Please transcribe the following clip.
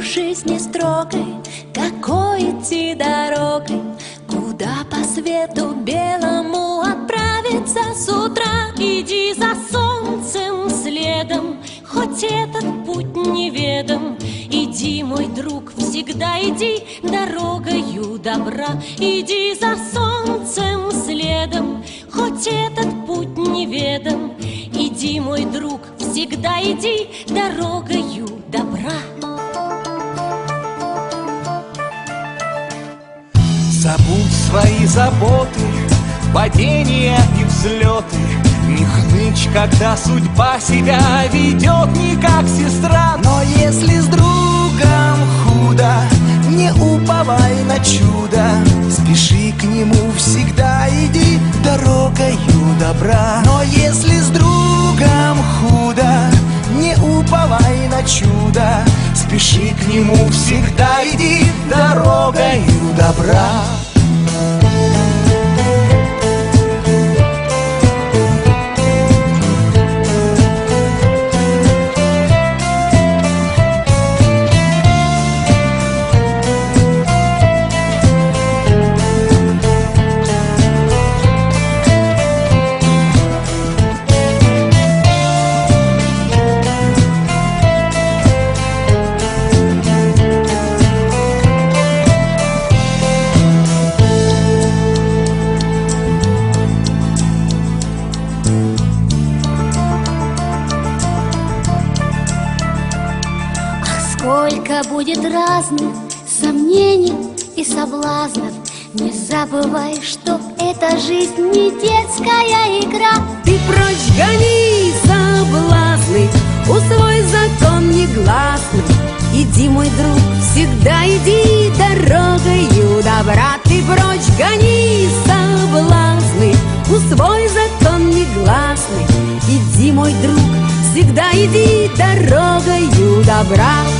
жизни строгой Какой идти дорогой. Куда по свету белому отправиться с утра? Иди за солнцем следом Хоть этот путь неведом. Иди, мой друг, всегда иди дорогою добра. Иди за солнцем следом Хоть этот путь неведом. Иди, мой друг, всегда иди дорогою Забудь свои заботы, падения и взлеты. Не хнычь, когда судьба себя ведет не как сестра. Но если с другом худо, не уповай на чудо. Спеши к нему, всегда иди дорогою добра. Но если с другом худо, не уповай на чудо. Спеши к нему, всегда иди добра Сколько будет разных сомнений и соблазнов. Не забывай, что эта жизнь не детская игра. Ты прочь гони соблазны, усвой закон негласный. Иди, мой друг, всегда иди дорогою добра. Ты прочь гони соблазны, усвой закон негласный. Иди, мой друг, всегда иди дорогою добра